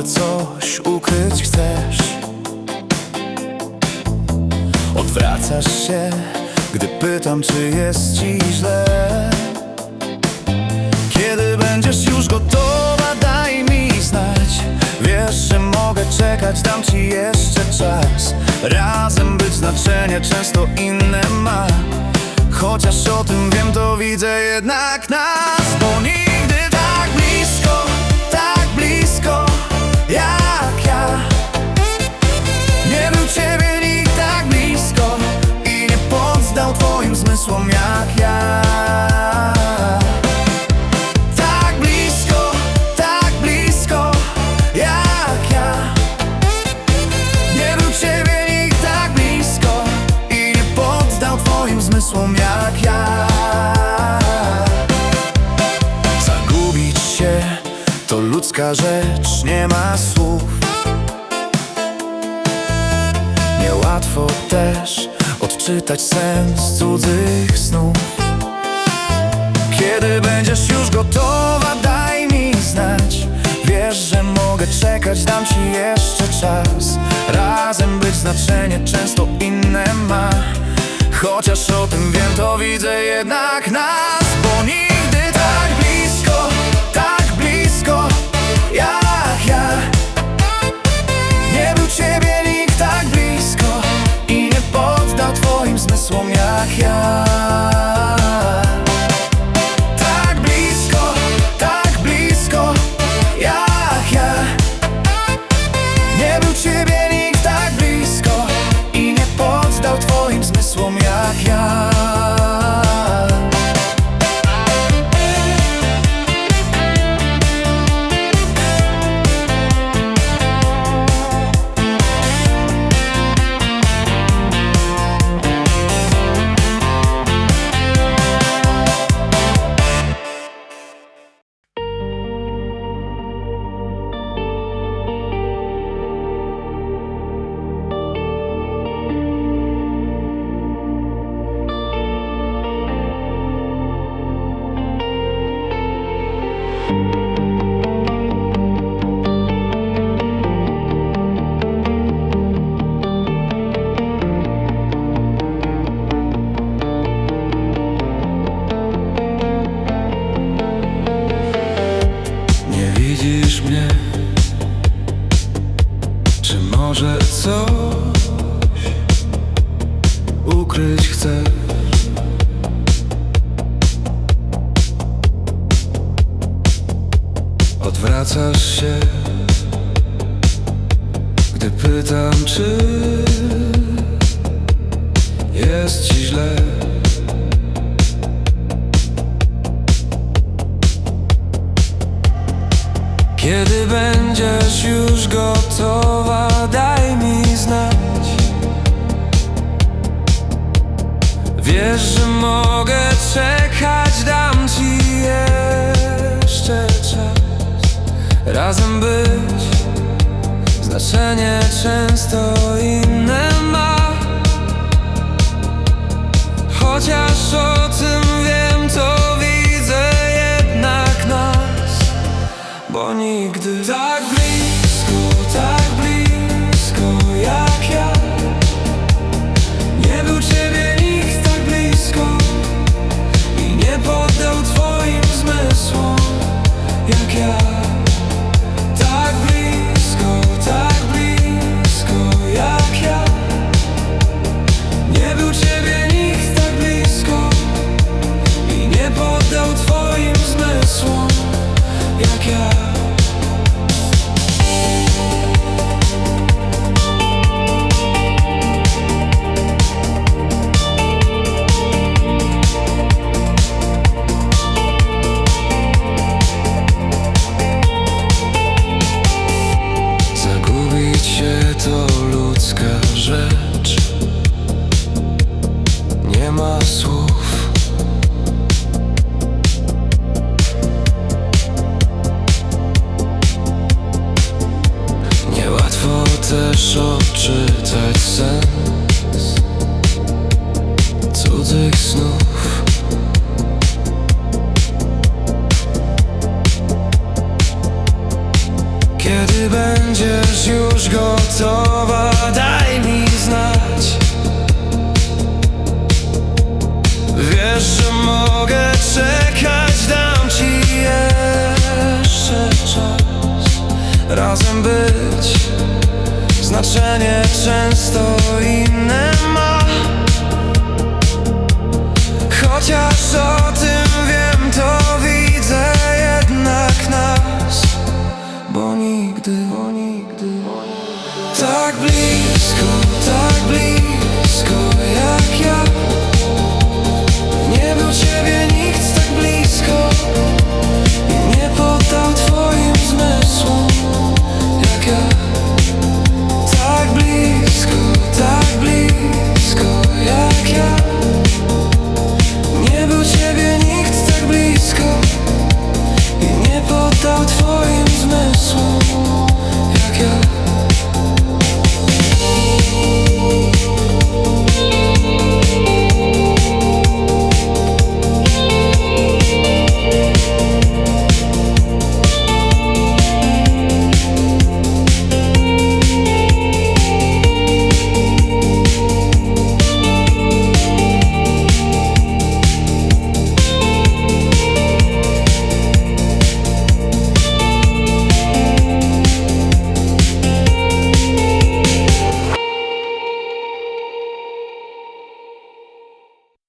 może coś ukryć chcesz? Odwracasz się, gdy pytam, czy jest ci źle. Kiedy będziesz już gotowa, daj mi znać. Wiesz, że mogę czekać, dam ci jeszcze czas. Razem być znaczenie często inne ma. Chociaż o tym wiem, to widzę jednak nas Bo nigdy rzecz, nie ma słów. Niełatwo też odczytać sens cudzych snów. Kiedy będziesz już gotowa, daj mi znać. Wiesz, że mogę czekać, dam ci jeszcze czas. Razem być znaczenie często inne ma. Chociaż o tym wiem, to widzę jednak nas Bo nigdy pytam czy Jest ci źle? Kiedy będziesz już gotowa, daj mi znać. Wiesz, że mogę czekać, dam ci jeszcze czas. Razem być, znaczenie często inne ma. Chociaż o tym wiem, to widzę jednak nas bo nigdy tak ma słów. Niełatwo też odczytać sens cudzych snów. Kiedy będziesz już gotowa, znaczenie często inne